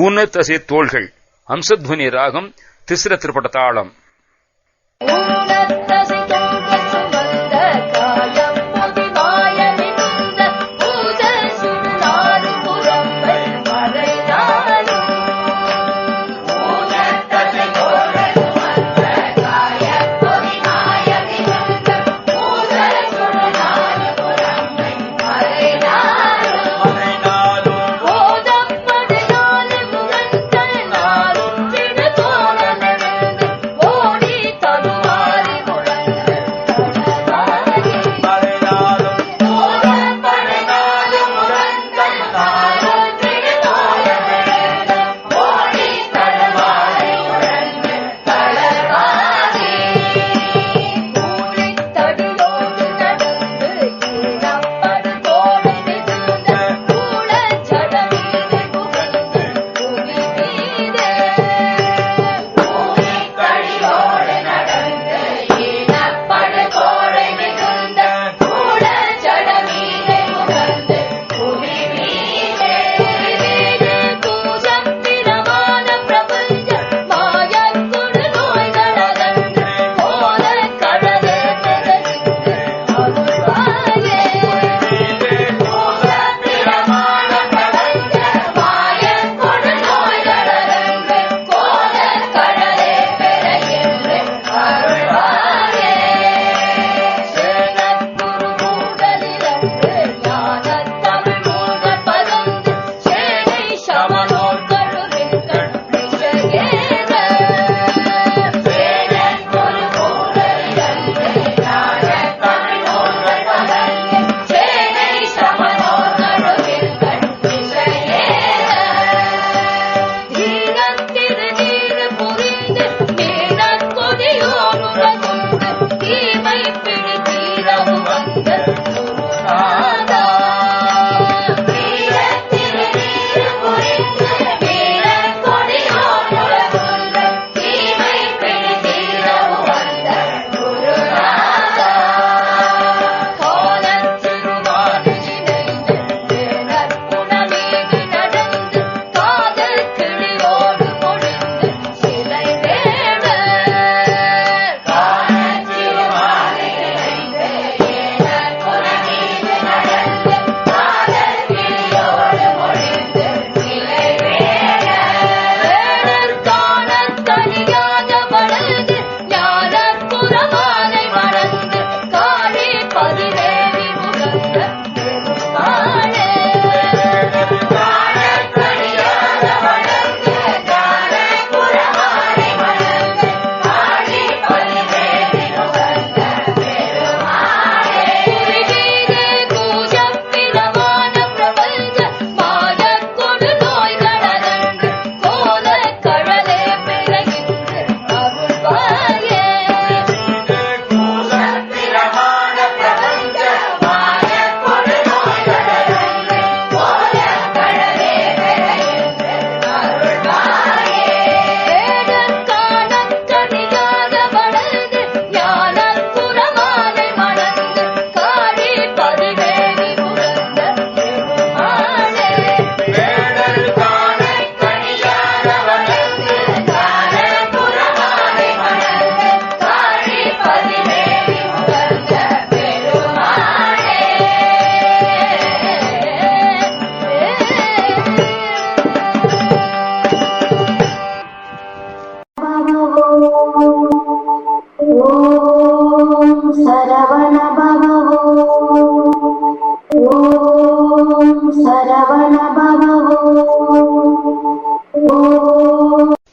ஊனத்தசை தோள்கள் அம்சத்வனி ராகம் திசிர திருப்பட தாளம்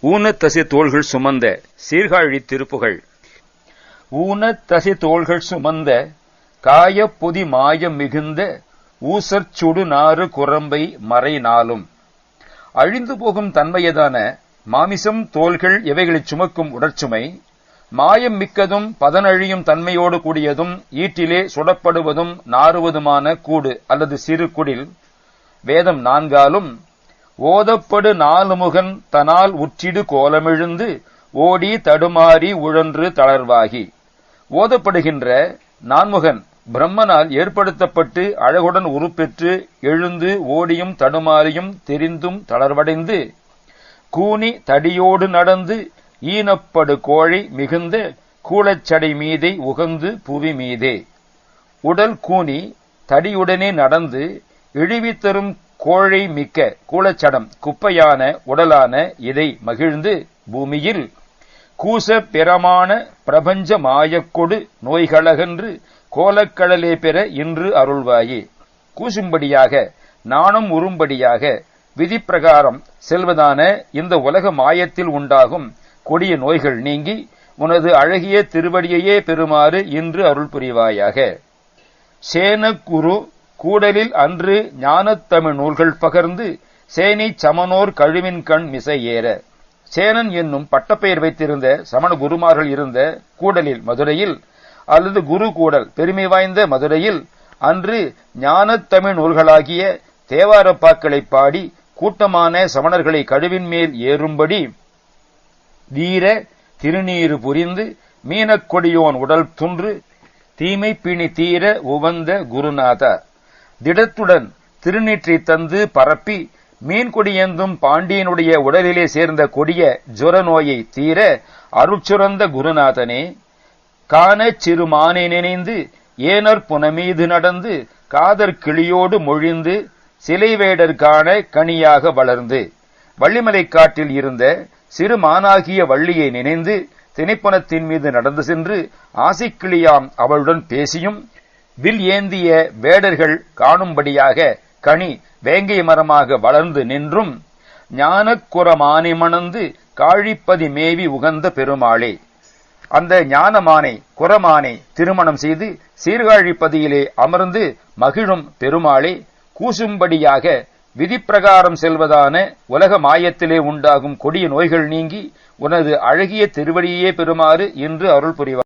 ஊனத்தசை தோள்கள் சுமந்த சீர்காழி திருப்புகள். ஊனத்தசை தோள்கள் சுமந்த காயப்பொதி மாயம் மிகுந்த ஊசற் சுடுநாறு குரம்பை மறை நாளும் அழிந்து போகும் தன்மையதான மாமிசம் தோள்கள் இவைகளை சுமக்கும் உடற்சுமை மாயம் மிக்கதும் பதனழியும் தன்மையோடு கூடியதும் ஈட்டிலே சுடப்படுவதும் நாறுவதுமான கூடு அல்லது சிறு குடில். வேதம் நான்காலும் ஓதப்படு நாலுமுகன் தனால் உற்றிடு கோலமிழுந்து ஓடி தடுமாறி உழன்று தளர்வாகி. ஓதப்படுகின்ற நான்முகன் பிரம்மனால் ஏற்படுத்தப்பட்டு அழகுடன் உருப்பெற்று எழுந்து ஓடியும் தடுமாறியும் தெரிந்தும் தளர்வடைந்து கூனி தடியோடு நடந்து ஈனப்படு கோழை மிகுந்த கூழச்சடை மீதை உகந்து புவி மீதே. உடல் கூனி தடியுடனே நடந்து இழிவித்தரும் கோழை மிக்க கூலச்சடம் குப்பையான உடலான இதை மகிழ்ந்து பூமியில் கூச பெறமான பிரபஞ்ச மாயக்கொடு நோய்களகன்று கோலக்கடலே பெற இன்று அருள்வாயே. கூசும்படியாக நாணம் உறும்படியாக விதிப்பிரகாரம் செல்வதான இந்த உலக மாயத்தில் உண்டாகும் கொடிய நோய்கள் நீங்கி உனது அழகிய திருவடியையே பெறுமாறு இன்று அருள் புரிவாயாக. சேனக்குரு கூடலில் அன்று ஞானத்தமிழ் நூல்கள் பகர்ந்து சேனி சமனோர் கழுவின் கண் மிசை ஏற. சேனன் என்னும் பட்டப்பெயர் வைத்திருந்த சமண குருமார்கள் இருந்த கூடலில் மதுரையில் அல்லது குரு கூடல் பெருமை வாய்ந்த மதுரையில் அன்று ஞானத்தமிழ் நூல்களாகிய தேவாரப்பாக்களை பாடி கூட்டமான சமணர்களை கழுவின் மேல் ஏறும்படி வீர திருநீறு புரிந்து மீனக்கொடியோன் உடல் துன்று தீமை பிணி தீர உவந்த குருநாதா. திடத்துடன் திருநீற்றை தந்து பரப்பி மீன்கொடியெந்தும் பாண்டியனுடைய உடலிலே சேர்ந்த கொடிய ஜுர நோயை தீர அருட்சுரந்த குருநாதனே காண சிறுமானை நினைந்து ஏனர் புனமீது நடந்து காதற் கிளியோடு மொழிந்து சிலை வேடர் காண கனியாக வளர்ந்து. வள்ளிமலை காட்டில் இருந்த சிறு மானாகிய வள்ளியை நினைந்து திணைப்பனத்தின் மீது நடந்து சென்று ஆசிக்கிளியாம் அவளுடன் பேசியும் வில் ஏந்திய வேடர்கள் காணும்படியாக கனி வேங்கை மரமாக வளர்ந்து நின்றும் ஞானக்குரமானை மணந்து காழிப்பதி மேவி உகந்த பெருமாளே. அந்த ஞானமானை குரமானை திருமணம் செய்து சீர்காழிப்பதியிலே அமர்ந்து மகிழும் பெருமாளே கூசும்படியாக விதிப்பிரகாரம் செல்வதான உலக மாயத்திலே உண்டாகும் கொடிய நோய்கள் நீங்கி உனது அழகிய திருவடியே பெறுமாறு இன்று அருள் புரிவார்.